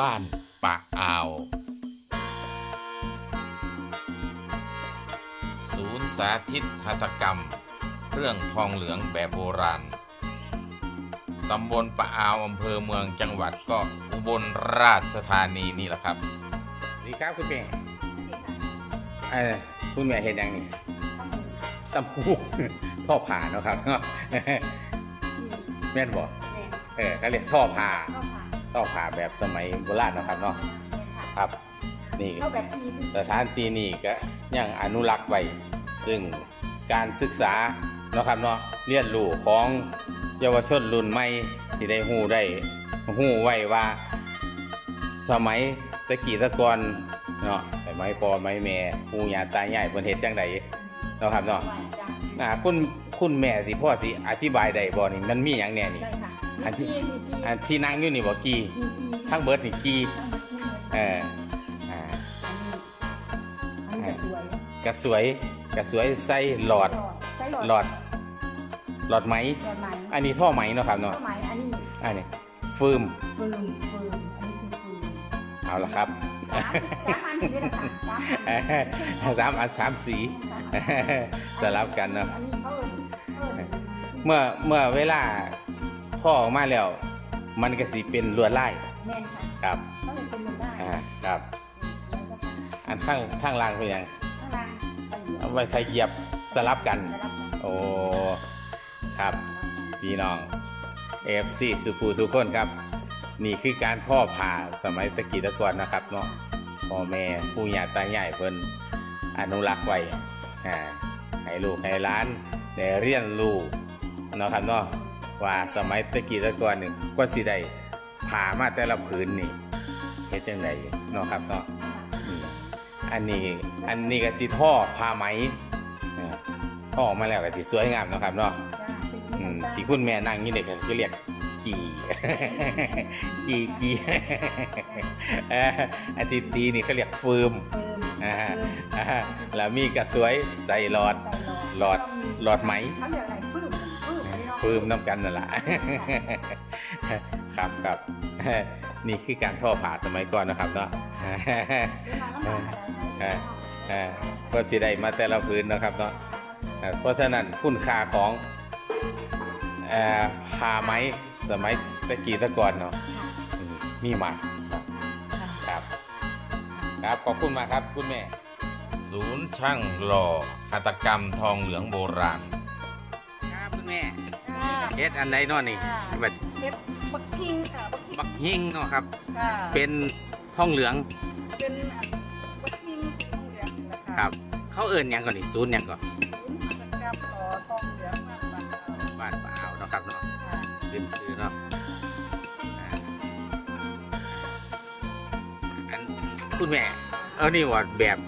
บ้านปะอ่าว ศูนย์สาธิตหัตถกรรม เครื่องทองเหลืองแบบโบราณ ตำบลปะอ่าวอำเภอเมืองจังหวัดก็อุบลราชธานีนี่แหละครับสวัสดีครับคุณแม่เออคุณแม่เห็นยังนี่ตำหูท่อผ่าเนาะครับแม่นบอกเออเขาเรียกท่อผ่า ท่อผ่าแบบสมัยโบราณเนาะครับเนาะครับนี่เข้าแบบอีที่สถานที่นี่ก็ยังอนุรักษ์ไว้ซึ่งการศึกษาเนาะครับเนาะเรียนรู้ของเยาวชนรุ่นใหม่ที่ได้หู้ได้หู้ไว้ว่า สมัยตะกี้ตะกอนเนาะสมัยพ่อสมัยแม่ปู่ย่าตายายเพิ่นเฮ็ดจังไดเนาะครับเนาะหวานจังอ่าคุณคุณแม่สิพ่อสิอธิบายได้บ่นี่มันมีหยังแน่นี่ได้ค่ะ อันที่มีจีมีจีอันที่นั่งอยู่นี่บ่กี่มีจีทั้งเบิดนี่กี่ทั้งหมดที่เอออ่าอันนี้อันนี้จะสวยกระสวยกระสวยใส่หลอดใส่หลอดหลอด หลอดไหม หลอดไหมอันนี้ท่อไหมเนาะครับเนาะข้าวไหมอันนี้อันนี้ฟืมฟืมฟืมอันนี้คือฟืมเอาละครับ สามสามอันอยู่ด้วยนะคะสามอันสามอันสามสี สลับกันเนาะ อันนี้เขาเอิ้นเขาเอิ้นเมื่อเมื่อเวลา ท่อออกมาแล้ว มันก็สิเป็นลวดลายแม่นค่ะครับเขาเลยเป็นมันได้อ่าครับแล้วก็อันข้างข้างล่างเป็นหยังข้างล่างไปเหยียบเอาไว้ใส่เหยียบสลับกันสลับกันโอ้ครับพี่น้อง FC สุภูสุคนครับ นี่คือการท่อผ่าสมัยตะกี้ตะก่อนนะครับเนาะพ่อแม่ปู่ย่าตายายเพิ่นอนุรักษ์ไว้อ่าให้ลูกให้หล้านได้เรียนรู้เนาะครับเนาะ ว่าสมัยตะกี้ตะก่อนนี่ก็สิได้ผ่ามาแต่ละผืนนี่เฮ็ดจังไดเนาะครับเนาะอืมอันนี้อันนี้ก็สิท่อผ้าไหมนะครับท่อออกมาแล้วก็สิสวยงามเนาะครับเนาะจ้าเป็นสีอืมน้ำตาลที่คุณแม่นั่งนี่เด็กก็เรียกกีกีกีเอ่ออันที่ตีนี่เขาเรียกฟืมเฟิร์มอ่าเฟิร์มอ่าแล้วมีกระสวยใส่หลอดใส่หลอดหลอดไหมเขาเรียกอะไรฟืม ฟืมอันนี้เนาะฟืมน้ำกันนั่นแหละครับครับนี่คือการท่อผ่าสมัยก่อนนะครับเนาะเอ่าก็สิได้มาแต่ละพื้นนะครับเนาะเพราะฉะนั้นคุณค่าของเอ่อผ้าไหมสมัยตะกี้ตะก่อนเนาะมมีมาครับ ครับขอบคุณมากครับคุณแม่ ศูนย์ช่างหล่อหัตถกรรมทองเหลืองโบราณ ฮ็ดอันไหนเนาะนี่แบบเฮ็ดบักคิงค่ะบักคิงบักฮิงเนาะครับ ค่ะเป็นทองเหลืองเป็นอันบักคิงสีทองเหลืองนี่แหละค่ะครับ เขาเอิ่นหยังก่อนนี่ศูนย์หยังก่อนศูนย์หัตถกรรมต่อทองเหลืองมากกว่าเอาบ้านป่าเอาเนาะครับเนาะค่ะขึ้นซื้อเนาะอ่าอันคุณแม่ เอานี่ว่าแบบ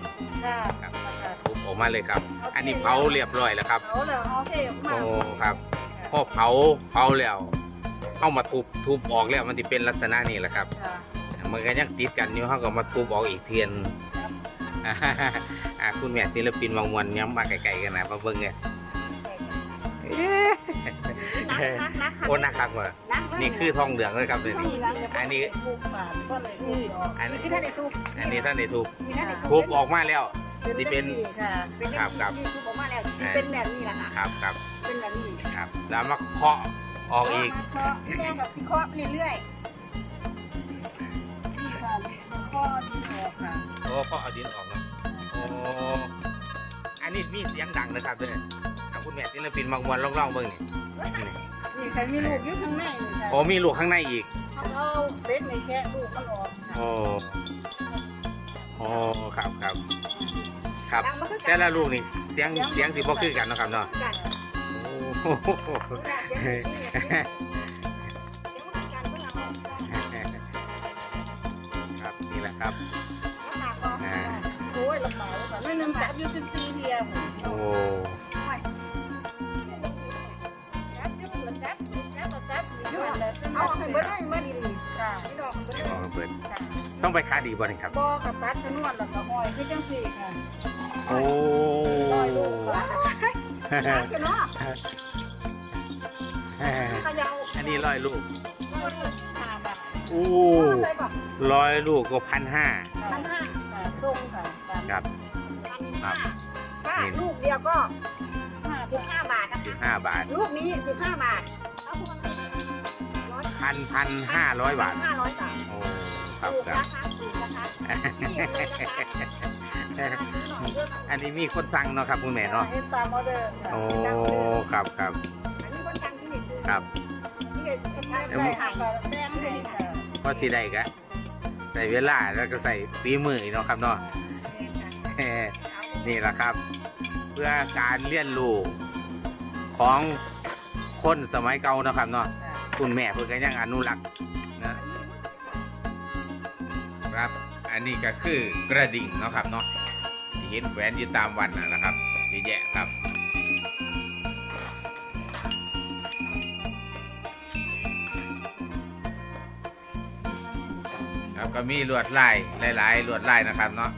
ค่ะครับค่ะทุบออกมาเลยครับ อันนี้เผาเรียบร้อยแล้วครับ เอาแล้วเอาเทออกมาโอ้ครับพ อเผาเผาแล้วเอามาทุบทุบออกแล้วมันจะเป็นลักษณะนี้แหละครับ ค่ะมันก็ยังติดกันอยู่เขาก็มาทุบออกอีกเทียนอ่าอ่าคุณแม่ศิลปินบางมวนย้ำมาไกลๆกันนะมาเบิ่งเนี่ยนักนักนักโอ้นะครับว่านักนี่คือทองเหลืองเลยครับเลยนี่อันนี้ทุบฝาก็เลยทุบออกอันนี้ที่ท่านได้ทุบอันนี้ท่านได้ทุบ ที่ท่านได้ทุบออกมาแล้ว ที่เป็น ค่ะเป็นครับครับที่ทุบออกมาแล้วที่เป็นแบบนี้แหละค่ะครับครับเป็นแบบนี้ครับ แล้วมาเคาะออกอีกเคาะแก้แบบเคาะเรื่อยๆนี่ค่ะเคาะดีออกค่ะโอ้เคาะเอาดินออกเนาะโอ้อันนี้มีเสียงดังนะครับด้วยถ้าคุณแม่ศิลปินบางมวนลองๆเบิ่งนี่นี่นี่ใครมีลูกอยู่ข้างในนี่ค่ะโอ้มีลูกข้างในอีกเขาเอาเล็กในแค่ลูกมันออกค่ะโอ้ โอ้ครับครับครับดังบ่คือกันแต่ละลูกนี่เสียงเสียงสิบ่คือกันเนาะครับเนาะกันโอ้โหเสียงดีเสียงดีเสียงบ่คือกันเพิ่นเอาครับนี่แหละครับน้ำหนักออกค่ะโอ้ยลำบากเลยค่ะนั่นน้ำจับอยู่14เทียมโอ้จับอยู่เหมือนจับจับก็จับอีกอยู่นั่นแหละเอาให้เบิดให้มาดี ไปคาดีบ่นี่ครับ บ่กับตัดชนวนแล้วก็ห้อยคือจังซี่ค่ะโอ้ลอยลูกค่ะรักกันเนาะเขย่าอันนี้ร้อยลูกร้อยลูกห้าบาทอู้ใส่บอกร้อยลูกก็พันห้าพันห้าค่ะทรงค่ะครับครับถ้าลูกเดียวก็สิบห้าบาทนะสิบคะห้าบาท ลูกนี้สิบห้าบาทเอาพวงร้อยพันพันห้าร้อยบาทห้าร้อยบาทโอ้ ครับถูกครับนะคะถูกนะคะนี่เลยนะคะอันนี้มีคนสั่งเนาะครับคุณแม่เนาะเอสซามอเดอร์ค่ะโอ้ครับครับอันนี้คนสั่งที่นี่ซื้อครับนี่เลยได้ค่ะแต่แม่ไม่ได้ค่ะพอที่ได้กะใส่เวลาแล้วก็ใส่ฝีมืออีกเนาะครับเนาะนี่แหละครับ เพื่อการเรียนรู้ของคนสมัยเก่าเนาะครับเนาะคุณแม่เพื่อก็ยังอนุรักษ์นะ ครับ อันนี้ก็คือกระดิ่งเนาะครับเนาะที่เห็นแหวนอยู่ตามวันนะนะครับเยอะแยะครับครับก็มีลวดลายหลาย ๆ ลวดลายนะครับเนาะ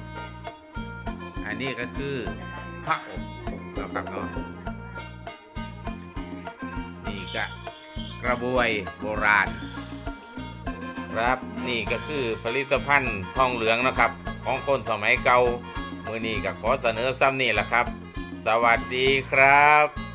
อันนี้ก็คือพระอบนะครับเนาะนี่ก็กระบวยโบราณ ครับนี่ก็คือผลิตภัณฑ์ทองเหลืองนะครับ ของคนสมัยเก่ามือนี้ก็ขอเสนอซ้ำนี่แหละครับ สวัสดีครับ